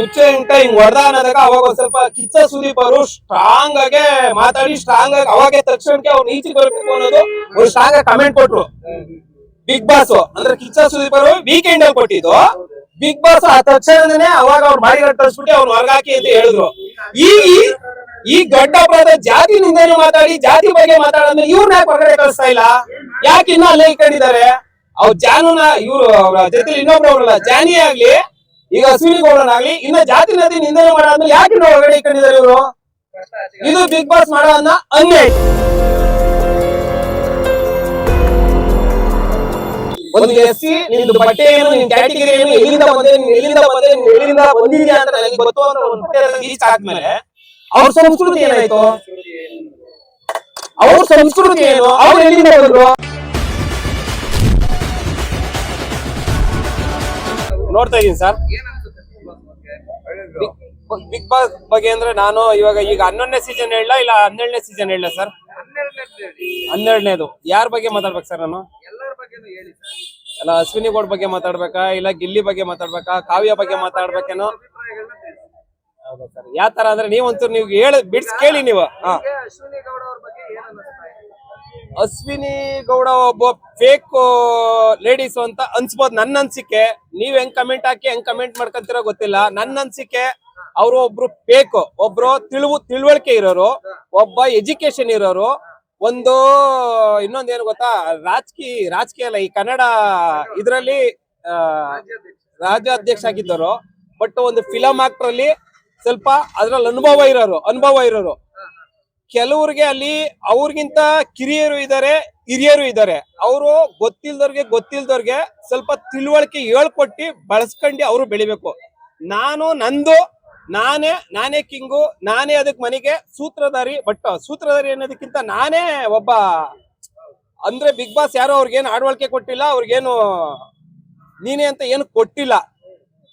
ಹುಚ್ಚೆ ಅಂತ ಹಿಂಗ್ ಹೊಡೆದ ಅನ್ನೋದಾಗ ಅವಾಗ ಸ್ವಲ್ಪ ಕಿಚ್ಚ ಸುದೀಪ್ ಅವರು ಸ್ಟ್ರಾಂಗ್ ಆಗಿ ಮಾತಾಡಿ ಸ್ಟ್ರಾಂಗ್ ಆಗಿ ಅವಾಗ ತಕ್ಷಣಕ್ಕೆ ಅವ್ರು ನೀಚಿಗೆ ಬರ್ಬೇಕು ಅನ್ನೋದು ಅವ್ರು ಸ್ಟ್ರಾಂಗ್ ಆಗಿ ಕಮೆಂಟ್ ಕೊಟ್ರು. ಬಿಗ್ ಬಾಸ್ ಅಂದ್ರೆ ಕಿಚ್ಚ ಸುದೀಪ್ ಅವರು ವೀಕೆಂಡ್ ಅಲ್ಲಿ ಕೊಟ್ಟಿದ್ದು. ಬಿಗ್ ಬಾಸ್ ಆ ತಕ್ಷಣನೇ ಅವಾಗ ಅವ್ರು ಮಾಡಿ ತರಿಸ್ಬಿಟ್ಟು ಅವ್ರು ಹೊರಗಾಕಿ ಅಂತ ಹೇಳಿದ್ರು. ಈ, ಈ- ಗಡ್ಡ ಪ್ರಾದ ಜಾತಿ ನಿಂದೇನು ಮಾತಾಡಿ, ಜಾತಿ ಬಗ್ಗೆ ಮಾತಾಡಂದ್ರೆ ಇವ್ರನ್ನ ಯಾಕೆ ಹೊರಗಡೆ ಕಳಿಸ್ತಾ ಇಲ್ಲ? ಯಾಕೆ ಇನ್ನ ಅಲ್ಲೇ ಇಟ್ಕೊಂಡಿದ್ದಾರೆ? ಅವ್ರ ಜಾನುನ, ಇವ್ರು ಅವ್ರ ಜೊತೆ ಇನ್ನೊಬ್ರು ಅವ್ರಲ್ಲ, ಜಾನಿ ಆಗ್ಲಿ ಈಗ ಅಶ್ವಿನಿ ಗೌಡನಾಗ್ಲಿ ಇನ್ನ ಜಾತಿ ನದಿ ನಿಂದನೆ ಮಾಡೋದ್ಮೇಲೆ ಯಾಕೆ ಒಳಗಡೆ ಇಟ್ಕೊಂಡಿದ್ದಾರೆ ಇವರು? ಇದು ಬಿಗ್ ಬಾಸ್ ಮಾಡೋದನ್ನ ಅನ್ಯಾಯ. ಬಟ್ಟೆ ನಿನ್ ಎಲ್ಲಿಂದ ಬಂದೆ ಬಂದೆ ಎಲ್ಲಿಂದ ಅಂತ ನನಗೆ ಆದ್ಮೇಲೆ ಅವ್ರ ಸಂಸ್ಕೃತಿ ಏನಾಯ್ತು? ಅವ್ರ ಸಂಸ್ಕೃತಿ ಏನು? ಅವ್ರು ಎಲ್ಲಿಂದ ಬಂದ್ರು? ನೋಡ್ತಾ ಇದೀನಿ ಸರ್. ಬಿಗ್ ಬಾಸ್ ಬಗ್ಗೆ ಅಂದ್ರೆ ನಾನು ಇವಾಗ ಈಗ ಹನ್ನೊಂದನೇ ಸೀಸನ್ ಹೇಳ ಇಲ್ಲ ಹನ್ನೆರಡನೇ ಸೀಸನ್ ಹೇಳ ಸರ್? ಹನ್ನೆರಡನೇದು. ಯಾರ ಬಗ್ಗೆ ಮಾತಾಡ್ಬೇಕು ಸರ್ ನಾನು? ಅಲ್ಲ, ಅಶ್ವಿನಿ ಗೌಡ್ ಬಗ್ಗೆ ಮಾತಾಡ್ಬೇಕಾ? ಇಲ್ಲ, ಗಿಲ್ಲಿ ಬಗ್ಗೆ ಮಾತಾಡ್ಬೇಕಾ? ಕಾವ್ಯ ಬಗ್ಗೆ ಮಾತಾಡ್ಬೇಕೇನೋ? ಹೌದಾ ಸರ್. ಯಾವ ತರ ಅಂದ್ರೆ ನೀವಂತೂ ನೀವು ಹೇಳ ಬಿಡ್ಸ್ ಕೇಳಿ ನೀವು. ಹಾ. ಅಶ್ವಿನಿ ಗೌಡ ಒಬ್ಬ ಫೇಕ್ ಲೇಡೀಸ್ ಅಂತ ಅನ್ಸ್ಬೋದು ನನ್ನ ಅನ್ಸಿಕೆ. ನೀವ್ ಹೆಂಗ್ ಕಮೆಂಟ್ ಹಾಕಿ, ಹೆಂಗ್ ಕಮೆಂಟ್ ಮಾಡ್ಕೊಂತಿರೋ ಗೊತ್ತಿಲ್ಲ. ನನ್ನ ಅನ್ಸಿಕೆ, ಅವರು ಒಬ್ರು ಫೇಕ್ ಒಬ್ರು ತಿಳುವು, ತಿಳುವಳಿಕೆ ಇರೋರು, ಒಬ್ಬ ಎಜುಕೇಶನ್ ಇರೋರು, ಒಂದು ಇನ್ನೊಂದ್ ಏನು ಗೊತ್ತಾ, ರಾಜಕೀಯ ರಾಜಕೀಯ ಅಲ್ಲ, ಈ ಕನ್ನಡ ಇದರಲ್ಲಿ ರಾಜ್ಯಾಧ್ಯಕ್ಷ ಆಗಿದ್ದರು ಬಟ್ ಒಂದು ಫಿಲಂ ಆಕ್ಟರ್ ಅಲ್ಲಿ ಸ್ವಲ್ಪ ಅದ್ರಲ್ಲಿ ಅನುಭವ ಇರೋರು ಅನುಭವ ಇರೋರು. ಕೆಲವ್ರಿಗೆ ಅಲ್ಲಿ ಅವ್ರಿಗಿಂತ ಕಿರಿಯರು ಇದ್ದಾರೆ ಹಿರಿಯರು ಇದ್ದಾರೆ ಅವರು ಗೊತ್ತಿಲ್ದವ್ರಿಗೆ ಗೊತ್ತಿಲ್ದವ್ರಿಗೆ ಸ್ವಲ್ಪ ತಿಳುವಳಿಕೆ ಹೇಳ್ಕೊಟ್ಟಿ ಬಳಸ್ಕೊಂಡು ಅವರು ಬೆಳಿಬೇಕು. ನಾನು, ನಂದು, ನಾನೇ ನಾನೇ ಕಿಂಗು, ನಾನೇ ಅದಕ್ಕೆ ಮನೆಗೆ ಸೂತ್ರಧಾರಿ, ಬಟ್ ಸೂತ್ರಧಾರಿ ಅನ್ನೋದಕ್ಕಿಂತ ನಾನೇ ಒಬ್ಬ ಅಂದ್ರೆ ಬಿಗ್ ಬಾಸ್ ಯಾರು ಅವ್ರಿಗೇನು ಆಡವಳಿಕೆ ಕೊಟ್ಟಿಲ್ಲ, ಅವ್ರಿಗೇನು ನೀನೇ ಅಂತ ಏನು ಕೊಟ್ಟಿಲ್ಲ.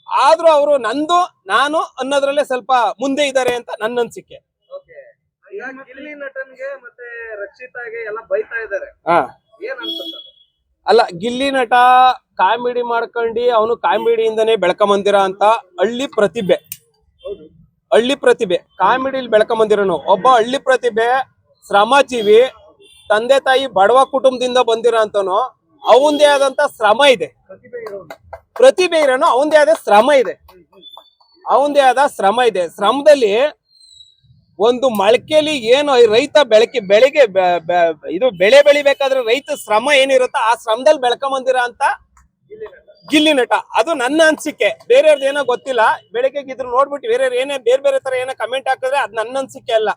ಆದ್ರೂ ಅವರು ನಂದು, ನಾನು ಅನ್ನೋದ್ರಲ್ಲೇ ಸ್ವಲ್ಪ ಮುಂದೆ ಇದ್ದಾರೆ ಅಂತ ನನ್ನ ಅನ್ಸಿಕೆ. ಈಗ ಗಿಲ್ಲಿ ನಟನ್ಗೆ ಮತ್ತೆ ರಕ್ಷಿತಾಗೆ ಎಲ್ಲ ಬೈತಾ ಇದ್ದಾರೆ. ಹಾ. ಏನ್ ಅನ್ಸುತ್ತೆ ಅದು? ಅಲ್ಲ ಗಿಲ್ಲಿ ನಟ ಕಾಮಿಡಿ ಮಾಡ್ಕೊಂಡು ಅವನು ಕಾಮಿಡಿಯಿಂದನೇ ಬೆಳ್ಕೊಂಬಂದಿರ ಅಂತ ಹಳ್ಳಿ ಪ್ರತಿಭೆ. ಹಳ್ಳಿ ಪ್ರತಿಭೆ. ಕಾಮಿಡಿಲಿ ಬೆಳ್ಕೊಂಬಂದಿರೋನು ಒಬ್ಬ ಹಳ್ಳಿ ಪ್ರತಿಭೆ ಶ್ರಮಜೀವಿ ತಂದೆ ತಾಯಿ ಬಡವ ಕುಟುಂಬದಿಂದ ಬಂದಿರೋ ಅಂತನು ಅವಂದೇ ಆದಂತ ಶ್ರಮ ಇದೆ. ಪ್ರತಿಭೆ ಇರೋನು. ಪ್ರತಿಭೆ ಇರೋನು ಅವಂದೇ ಆದ ಶ್ರಮ ಇದೆ. ಅವಂದೇ ಆದ ಶ್ರಮ ಇದೆ. ಶ್ರಮದಲ್ಲಿ ಒಂದು ಮಳಕೆಯಲ್ಲಿ ಏನು ರೈತ ಬೆಳಕಿ, ಬೆಳಿಗ್ಗೆ ಇದು ಬೆಳೆ ಬೆಳಿಬೇಕಾದ್ರೆ ರೈತ ಶ್ರಮ ಏನಿರುತ್ತೋ ಆ ಶ್ರಮದಲ್ಲಿ ಬೆಳ್ಕೊಂಬಂದಿರ ಅಂತ ಗಿಲ್ಲಿ ನಟ. ಅದು ನನ್ನ ಅನ್ಸಿಕೆ. ಬೇರೆಯವ್ರದ್ದು ಏನೋ ಗೊತ್ತಿಲ್ಲ. ಬೆಳಿಗ್ಗೆ ಇದ್ರು ನೋಡ್ಬಿಟ್ಟು ಬೇರೆಯವ್ರು ಏನೇ, ಬೇರೆ ಬೇರೆ ತರ ಏನೋ ಕಮೆಂಟ್ ಹಾಕಿದ್ರೆ ಅದು ನನ್ನ ಅನ್ಸಿಕೆ ಅಲ್ಲ.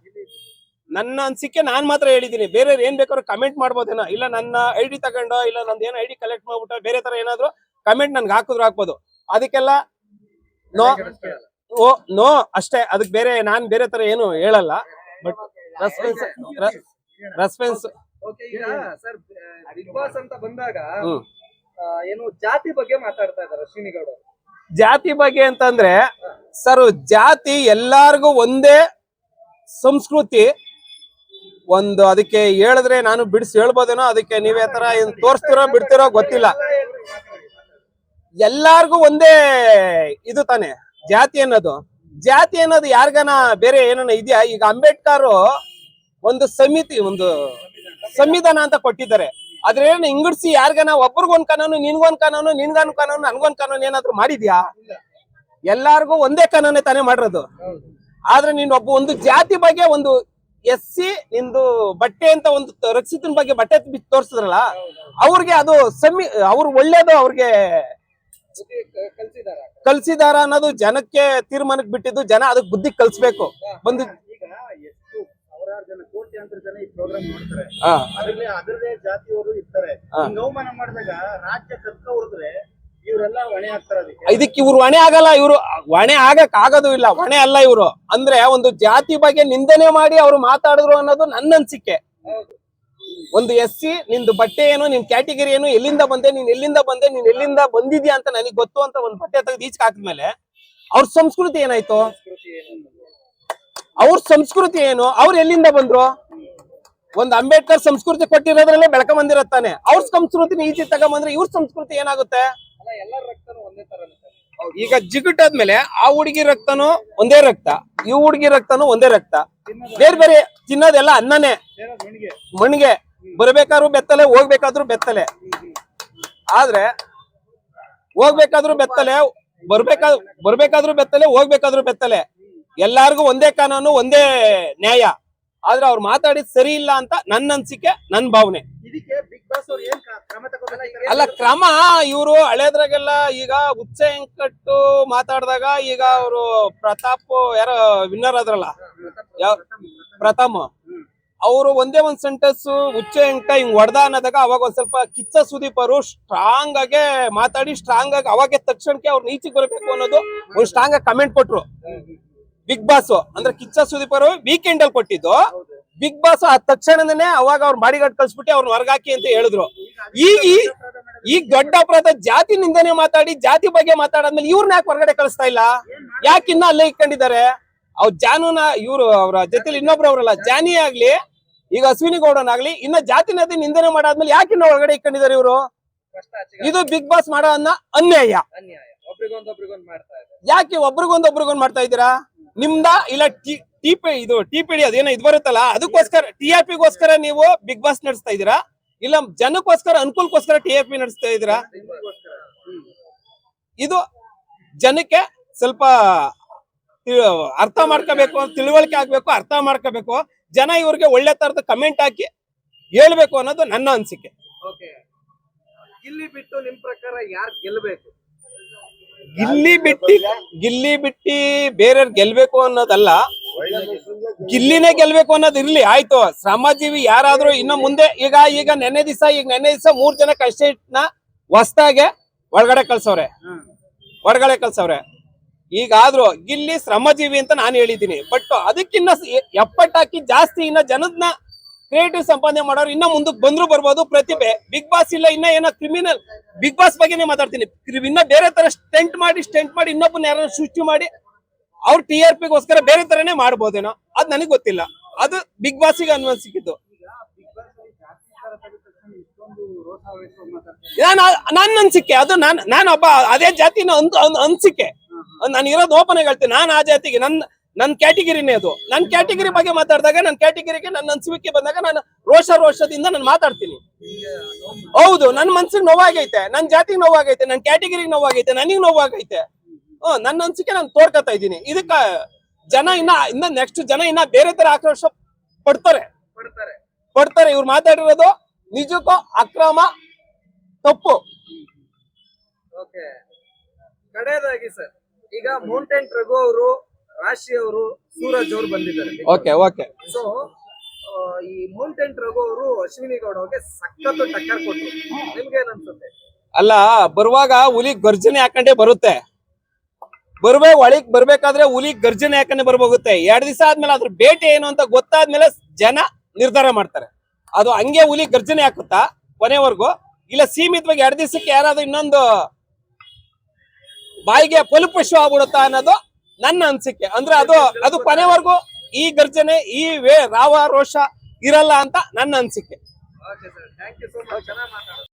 ನನ್ನ ಅನ್ಸಿಕೆ ನಾನ್ ಮಾತ್ರ ಹೇಳಿದೀನಿ ಬೇರೆಯವ್ರು ಏನ್ ಬೇಕಾದ್ರೂ ಕಮೆಂಟ್ ಮಾಡ್ಬೋದೇನೋ. ಇಲ್ಲ ನನ್ನ ಐ ಡಿ ತಗೊಂಡೋ, ಇಲ್ಲ ನಂದು ಏನೋ ಐ ಡಿ ಕಲೆಕ್ಟ್ ಮಾಡ್ಬಿಟ್ಟು, ಬೇರೆ ತರ ಏನಾದ್ರು ಕಮೆಂಟ್ ನನ್ಗೆ ಹಾಕಿದ್ರು ಹಾಕ್ಬೋದು. ಅದಕ್ಕೆಲ್ಲ ನೋ ಓ ನೋ ಅಷ್ಟೇ. ಅದಕ್ಕೆ ಬೇರೆ ನಾನು ಬೇರೆ ತರ ಏನು ಹೇಳಲ್ಲ. ಬಟ್ ರೆಸ್ಪೆನ್ಸ್ ರೆಸ್ಪೆನ್ಸ್ ಓಕೆ ಈಗ ಸರ್ ಬಿಗ್ ಬಾಸ್ ಅಂತ ಬಂದಾಗ ಏನು ಜಾತಿ ಬಗ್ಗೆ ಮಾತಾಡ್ತಾ ಇದಾರೆ ಅಶ್ವಿನಿ ಜಾತಿ ಬಗ್ಗೆ ಅಂತಂದ್ರೆ ಸರ್ ಜಾತಿ ಎಲ್ಲಾರ್ಗೂ ಒಂದೇ ಸಂಸ್ಕೃತಿ. ಒಂದು ಅದಕ್ಕೆ ಹೇಳಿದ್ರೆ ನಾನು ಬಿಡಿಸಿ ಹೇಳ್ಬೋದೇನೋ ಅದಕ್ಕೆ ನೀವೇ ತರ ಏನ್ ತೋರಿಸ್ತಿರೋ ಬಿಡ್ತಿರೋ ಗೊತ್ತಿಲ್ಲ. ಎಲ್ಲಾರ್ಗೂ ಒಂದೇ ಇದು ತಾನೆ. ಜಾತಿ ಅನ್ನೋದು. ಜಾತಿ ಅನ್ನೋದು ಯಾರಿಗಾನ ಬೇರೆ ಏನನ ಇದೆಯಾ? ಈಗ ಅಂಬೇಡ್ಕರ್ ಒಂದು ಸಮಿತಿ, ಒಂದು ಸಂವಿಧಾನ ಅಂತ ಕೊಟ್ಟಿದ್ದಾರೆ. ಆದ್ರೆ ಏನೋ ನಿಂಗುಡಿಸಿ ಯಾರಿಗಾನ ಒಬ್ರಿಗೊಂದ್ ಕಾನೂನು, ನಿನ್ಗೊಂದ್ ಕಾನೂನು ನಿನ್ಗೊಂದ್ ಕಾನೂನು, ನನ್ಗೊಂದ್ ಕಾನೂನು ಏನಾದ್ರು ಮಾಡಿದ್ಯಾ? ಎಲ್ಲಾರ್ಗು ಒಂದೇ ಕಾನೂನೆ ತಾನೇ ಮಾಡಿರೋದು. ಆದ್ರೆ ನೀನ್ ಒಬ್ಬ ಒಂದು ಜಾತಿ ಬಗ್ಗೆ ಒಂದು ಎಸ್ ಸಿ ನಿಂದು ಬಟ್ಟೆ ಅಂತ ಒಂದು ರಕ್ಷಿತನ ಬಗ್ಗೆ ಬಟ್ಟೆ ಬಿಚ್ಚಿ ತೋರಿಸಿದ್ರಲ್ಲ, ಅವ್ರಿಗೆ ಅದು ಸಮಿ ಅವ್ರು ಒಳ್ಳೇದು ಅವ್ರಿಗೆ ಕಲ್ಸಿದಾರ ಕಲ್ಸಿದಾರ ಅನ್ನೋದು ಜನಕ್ಕೆ ತೀರ್ಮಾನಕ್ಕೆ ಬಿಟ್ಟಿದ್ದು ಜನ ಅದಕ್ಕೆ ಬುದ್ಧಿ ಕಲ್ಸ್ಬೇಕು. ಬಂದು ಈಗ ಎಷ್ಟು ಸಾವಿರಾರು ಜನ ಕೋಟ್ಯಾಂತರ ಜನ ಈ ಪ್ರೋಗ್ರಾಮ್ ನೋಡ್ತಾರೆ ಹಾ. ಅದರದೇ ಜಾತಿಯವರು ಇರ್ತಾರೆ. ಹಾ. ಹಿಂಗ್ ಮಾಡಿದಾಗ ರಾಜ್ಯ ಕರ್ಕ ಹೊರದ್ರೆ ಇವರೆಲ್ಲ ಹೊಣೆ ಆಗ್ತಾರೆ ಅದಕ್ಕೆ. ಇದಕ್ಕೆ ಇವ್ರು ಹೊಣೆ ಆಗಲ್ಲ ಇವ್ರು ಹೊಣೆ ಆಗಕ್ ಆಗೋದು ಇಲ್ಲ. ಹೊಣೆ ಅಲ್ಲ ಇವ್ರು. ಅಂದ್ರೆ ಒಂದು ಜಾತಿ ಬಗ್ಗೆ ನಿಂದನೆ ಮಾಡಿ ಅವ್ರು ಮಾತಾಡಿದ್ರು ಅನ್ನೋದು ನನ್ನ ಅನ್ಸಿಕೆ. ಒಂದು ಎಸ್ ಸಿ ನಿಂದು ಬಟ್ಟೆ ಏನು, ನಿನ್ ಕ್ಯಾಟಗರಿ ಏನು, ಎಲ್ಲಿಂದ ಬಂದೆ, ನೀನ್ ಎಲ್ಲಿಂದ ಬಂದೆ, ನೀನ್ ಎಲ್ಲಿಂದ ಬಂದಿದ್ಯಾ ಅಂತ ನನಗೆ ಗೊತ್ತು ಅಂತ ಒಂದು ಬಟ್ಟೆ ತೆಗೆದು ಈಚೆ ಹಾಕಿದ್ಮೇಲೆ, ಅವ್ರ ಸಂಸ್ಕೃತಿ ಏನಾಯ್ತು? ಅವ್ರ ಸಂಸ್ಕೃತಿ ಏನು? ಅವ್ರು ಎಲ್ಲಿಂದ ಬಂದ್ರು? ಒಂದ್ ಅಂಬೇಡ್ಕರ್ ಸಂಸ್ಕೃತಿ ಕೊಟ್ಟಿರೋದ್ರಲ್ಲೇ ಬೆಳಕ ಬಂದಿರತ್ತಾನೆ ಅವ್ರ ಸಂಸ್ಕೃತಿ ಈಚೆ ತಗೊಂಬಂದ್ರೆ ಇವ್ರ ಸಂಸ್ಕೃತಿ ಏನಾಗುತ್ತೆ? ಈಗ ಜಿಗುಟಾದ್ಮೇಲೆ ಆ ಹುಡುಗಿ ರಕ್ತನು ಒಂದೇ ರಕ್ತ, ಈ ಹುಡುಗಿ ರಕ್ತನು ಒಂದೇ ರಕ್ತ. ಬೇರೆ ಬೇರೆ ತಿನ್ನೋದೆಲ್ಲ ಅನ್ನನೇ. ಮಣ್ಣಿಗೆ ಬರ್ಬೇಕಾದ್ರೂ ಬೆತ್ತಲೆ, ಹೋಗ್ಬೇಕಾದ್ರೂ ಬೆತ್ತಲೆ. ಆದ್ರೆ ಹೋಗ್ಬೇಕಾದ್ರೂ ಬೆತ್ತಲೆ ಬರ್ಬೇಕಾದ್ ಬರ್ಬೇಕಾದ್ರೂ ಬೆತ್ತಲೆ, ಹೋಗ್ಬೇಕಾದ್ರೂ ಬೆತ್ತಲೆ. ಎಲ್ಲಾರ್ಗು ಒಂದೇ ಕಾನೂನು, ಒಂದೇ ನ್ಯಾಯ. ಆದ್ರೆ ಅವ್ರು ಮಾತಾಡಿದ್ ಸರಿ ಇಲ್ಲ ಅಂತ ನನ್ನ ಅನ್ಸಿಕೆ, ನನ್ ಭಾವನೆ. ಅಲ್ಲ ಕ್ರಮ ಇವರು ಹಳೇದ್ರಾಗೆಲ್ಲ ಈಗ ಉಚ್ಚ ಮಾತಾಡಿದಾಗ ಈಗ ಅವರು ಪ್ರತಾಪ್ ಯಾರ ವಿನ್ನರ್ ಆದ್ರಲ್ಲ? ಪ್ರಥಮ್ ಅವರು ಒಂದೇ ಒಂದ್ ಸೆಂಟೆನ್ಸ್ ಉಚ್ಚ ಎಂಕ ಹಿಂಗ್ ಹೊಡೆದ ಅನ್ನೋದಾಗ ಅವಾಗ ಒಂದ್ ಸ್ವಲ್ಪ ಕಿಚ್ಚ ಸುದೀಪ್ ಅವರು ಸ್ಟ್ರಾಂಗ್ ಆಗಿ ಮಾತಾಡಿ ಸ್ಟ್ರಾಂಗ್ ಆಗಿ ಅವಾಗೆ ತಕ್ಷಣಕ್ಕೆ ಅವ್ರು ನೀಚಿಗೆ ಬರಬೇಕು ಅನ್ನೋದು ಒಂದು ಸ್ಟ್ರಾಂಗ್ ಆಗಿ ಕಮೆಂಟ್ ಕೊಟ್ರು. ಬಿಗ್ ಬಾಸ್ ಅಂದ್ರೆ ಕಿಚ್ಚ ಸುದೀಪ್ ಅವರು ವೀಕೆಂಡ್ ಅಲ್ಲಿ ಕೊಟ್ಟಿದ್ದು. ಬಿಗ್ ಬಾಸ್ ಆ ತಕ್ಷಣನೇ ಅವಾಗ ಅವ್ರು ಬಾಡಿಗಾರ್ಡ್ ಕಳ್ಸ್ಬಿಟ್ಟು ಅವ್ರನ್ನ ಹೊರಗಾಕಿ ಅಂತ ಹೇಳಿದ್ರು. ಈಗ ಈ- ಈಗ ದೊಡ್ಡ ಅಪರಾಧ ಜಾತಿ ನಿಂದನೆ ಮಾತಾಡಿ ಜಾತಿ ಬಗ್ಗೆ ಮಾತಾಡಾದ್ಮೇಲೆ ಇವ್ರನ್ನ ಯಾಕೆ ಹೊರಗಡೆ ಕಳಿಸ್ತಾ ಇಲ್ಲ? ಯಾಕೆ ಇನ್ನ ಅಲ್ಲೇ ಇಟ್ಕೊಂಡಿದ್ದಾರೆ? ಅವ್ರ ಜಾನುನ ಇವ್ರು ಅವ್ರ ಜೊತೆಲಿ ಇನ್ನೊಬ್ರು ಅವ್ರಲ್ಲ ಜಾನಿ ಆಗ್ಲಿ ಈಗ ಅಶ್ವಿನಿ ಗೌಡನಾಗ್ಲಿ ಇನ್ನ ಜಾತಿ ನದಿ ನಿಂದನೆ ಮಾಡಾದ್ಮೇಲೆ ಯಾಕೆ ಇನ್ನ ಹೊರಗಡೆ ಇಟ್ಕೊಂಡಿದ್ದಾರೆ ಇವರು? ಇದು ಬಿಗ್ ಬಾಸ್ ಮಾಡೋ ಅನ್ನ ಅನ್ಯಾಯ. ಯಾಕೆ ಒಬ್ರಿಗೊಂದ್ ಒಬ್ರಿಗೊಂದ್ ಮಾಡ್ತಾ ಇದ್ದೀರಾ? ನಿಮ್ದ ಇಲ್ಲ ಟಿ ಟಿ ಪಿ ಇದು ಟಿಪಿಡಿ ಅದೇನೋ ಇದು ಬರುತ್ತಲ್ಲ ಅದಕ್ಕೋಸ್ಕರ ಟಿ ಆರ್ ಪಿಗೋಸ್ಕರ ನೀವು ಬಿಗ್ ಬಾಸ್ ನಡೆಸ್ತಾ ಇದೀರಾ ಇಲ್ಲ ಜನಕ್ಕೋಸ್ಕರ ಅನುಕೂಲಕ್ಕೋಸ್ಕರ ಟಿ ಆರ್ ಪಿ ನಡೆಸ್ತಾ ಇದೀರಾ ಇದು ಜನಕ್ಕೆ ಸ್ವಲ್ಪ ಅರ್ಥ ಮಾಡ್ಕೋಬೇಕು ತಿಳುವಳಿಕೆ ಆಗ್ಬೇಕು ಅರ್ಥ ಮಾಡ್ಕೋಬೇಕು. ಜನ ಇವ್ರಿಗೆ ಒಳ್ಳೆ ತರದ ಕಮೆಂಟ್ ಹಾಕಿ ಹೇಳ್ಬೇಕು ಅನ್ನೋದು ನನ್ನ ಅನಿಸಿಕೆ. ಗಿಲ್ಲಿ ಬಿಟ್ಟು ನಿಮ್ ಪ್ರಕಾರ ಯಾರು ಗೆಲ್ಬೇಕು? ಗಿಲ್ಲಿ ಬಿಟ್ಟಿ ಗಿಲ್ಲಿ ಬಿಟ್ಟಿ ಬೇರೆಯವ್ರ್ ಗೆಲ್ಬೇಕು ಅನ್ನೋದಲ್ಲ ಗಿಲ್ಲಿನೇ ಗೆಲ್ಬೇಕು ಅನ್ನೋದು ಇರ್ಲಿ, ಆಯ್ತು. ಶ್ರಮಜೀವಿ ಯಾರಾದ್ರೂ ಇನ್ನು ಮುಂದೆ, ಈಗ ಈಗ ನೆನ್ನೆ ದಿವಸ, ಈಗ ನೆನ್ನೆ ದಿವಸ ಮೂರ್ ಜನ ಕಂಟೆಸ್ಟೆಂಟ್ನ ಹೊಸ್ದಾಗೆ ಒಳಗಡೆ ಕಳ್ಸವ್ರೆ. ಹೊರಗಡೆ ಕಳ್ಸವ್ರೆ. ಈಗ ಆದ್ರೂ ಗಿಲ್ಲಿ ಶ್ರಮಜೀವಿ ಅಂತ ನಾನು ಹೇಳಿದ್ದೀನಿ. ಬಟ್ ಅದಕ್ಕಿನ್ನ ಸ- ಎಪ್ಪಟ್ ಹಾಕಿ ಜಾಸ್ತಿ ಇನ್ನ ಜನದ್ನ ಕ್ರಿಯೇಟಿವ್ ಸಂಪಾದನೆ ಮಾಡೋರು ಇನ್ನ ಮುಂದಕ್ಕೆ ಬಂದ್ರು ಬರ್ಬೋದು. ಪ್ರತಿಭೆ ಬಿಗ್ ಬಾಸ್ ಇಲ್ಲ, ಇನ್ನ ಏನೋ ಕ್ರಿಮಿನಲ್ ಬಿಗ್ ಬಾಸ್ ಬಗ್ಗೆನೇ ಮಾತಾಡ್ತೀನಿ. ಇನ್ನ ಬೇರೆ ತರ ಸ್ಟೆಂಟ್ ಮಾಡಿ ಸ್ಟೆಂಟ್ ಮಾಡಿ ಇನ್ನೊಬ್ಬನ ಯಾರನ್ನ ಸೃಷ್ಟಿ ಮಾಡಿ ಅವ್ರು ಟಿ ಆರ್ ಪಿಗೋಸ್ಕರ ಬೇರೆ ತರನೇ ಮಾಡ್ಬೋದೇನೋ, ಅದ್ ನನಗೆ ಗೊತ್ತಿಲ್ಲ. ಅದು ಬಿಗ್ ಬಾಸ್ಗೆ ಅನ್ವಯಿಸಿದ್ದು ನಾನು ನನ್ನ ಅನ್ಸಿಕೆ, ಅದು ನಾನು ನಾನು ಒಬ್ಬ ಅದೇ ಜಾತಿನ ಅನ್- ಅನ್- ಅನ್ಸಿಕೆ. ನಾನು ಇರೋದು ಓಪನ್ ಆಗಿ ಹೇಳ್ತೀನಿ, ನಾನು ಆ ಜಾತಿಗೆ ನನ್ನ ನನ್ನ ಕ್ಯಾಟಗಿರಿನೇ ಅದು. ನನ್ನ ಕ್ಯಾಟಗಿರಿ ಬಗ್ಗೆ ಮಾತಾಡಿದಾಗ ನನ್ನ ಕ್ಯಾಟಗಿರಿಗೆ ನನ್ನ ಅನ್ಸುವಿಕೆ ಬಂದಾಗ ನಾನು ರೋಷ ರೋಷದಿಂದ ನಾನು ಮಾತಾಡ್ತೀನಿ. ಹೌದು ನನ್ನ ಮನ್ಸಿಗೆ ನೋವಾಗೈತೆ ನನ್ನ ಜಾತಿಗೆ ನೋವಾಗೈತೆ ನನ್ನ ಕ್ಯಾಟಗಿರಿಗೆ ನೋವಾಗೈತೆ, ನನಗೆ ನೋವಾಗೈತೆ. ನನ್ನ ಅನ್ಸಿಕೆ ನಾನು ತೋರ್ಕತಾ ಇದ್ದೀನಿ. ಇದಕ್ಕ ಜನ ಇನ್ನ ಇನ್ನ ನೆಕ್ಸ್ಟ್ ಜನ ಇನ್ನ ಬೇರೆ ತರ ಆಕ್ರೋಶ ಪಡ್ತಾರೆ. ಪಡ್ತಾರೆ. ಇವ್ರು ಮಾತಾಡಿರೋದು ನಿಜಕ್ಕೂ ಅಕ್ರಮ ತಪ್ಪು. ಓಕೆ. ಕಡೆಯದಾಗಿ ಸರ್ ಈಗ ಮೌಂಟೇನ್ ರಘು ಅವರು ರಾಶಿ ಅವರು ಸೂರಜ್ ಅವರು ಬಂದಿದ್ದಾರೆ ಓಕೆ ಓಕೆ. ಸೊ ಈ ಮೌಂಟೇನ್ ರಘು ಅವರು ಅಶ್ವಿನಿ ಗೌಡ ಅವ್ರಿಗೆ ಸಖತ್ ಟಕ್ಕರ್ ಕೊಟ್ಟರು ನಿಮ್ಗೆ ಏನ್ ಅನ್ಸುತ್ತೆ? ಅಲ್ಲ ಬರುವಾಗ ಹುಲಿ ಗರ್ಜನೆ ಹಾಕೊಂಡೇ ಬರುತ್ತೆ. ಬರ್ಬೇ ಒಳಗ್ ಬರ್ಬೇಕಾದ್ರೆ ಹುಲಿ ಗರ್ಜನೆ ಯಾಕಂದ್ರೆ ಬರ್ಬೋಗುತ್ತೆ? ಎರಡ್ ದಿವಸ ಆದ್ಮೇಲೆ ಅದ್ರ ಬೇಟೆ ಏನು ಅಂತ ಗೊತ್ತಾದ್ಮೇಲೆ ಜನ ನಿರ್ಧಾರ ಮಾಡ್ತಾರೆ. ಅದು ಹಂಗೆ ಹುಲಿ ಗರ್ಜನೆ ಹಾಕುತ್ತಾ ಕೊನೆವರೆಗೂ? ಇಲ್ಲ ಸೀಮಿತವಾಗಿ ಎರಡ್ ದಿವಸಕ್ಕೆ ಯಾರಾದ್ರೂ ಇನ್ನೊಂದು ಬಾಯಿಗೆ ಪಶು ಆಗ್ಬಿಡುತ್ತಾ ಅನ್ನೋದು ನನ್ನ ಅನ್ಸಿಕೆ. ಅಂದ್ರೆ ಅದು ಅದು ಕೊನೆವರೆಗೂ ಈ ಗರ್ಜನೆ, ಈ ವೇ, ರಾವ ರೋಷ ಇರಲ್ಲ ಅಂತ ನನ್ನ ಅನ್ಸಿಕೆ.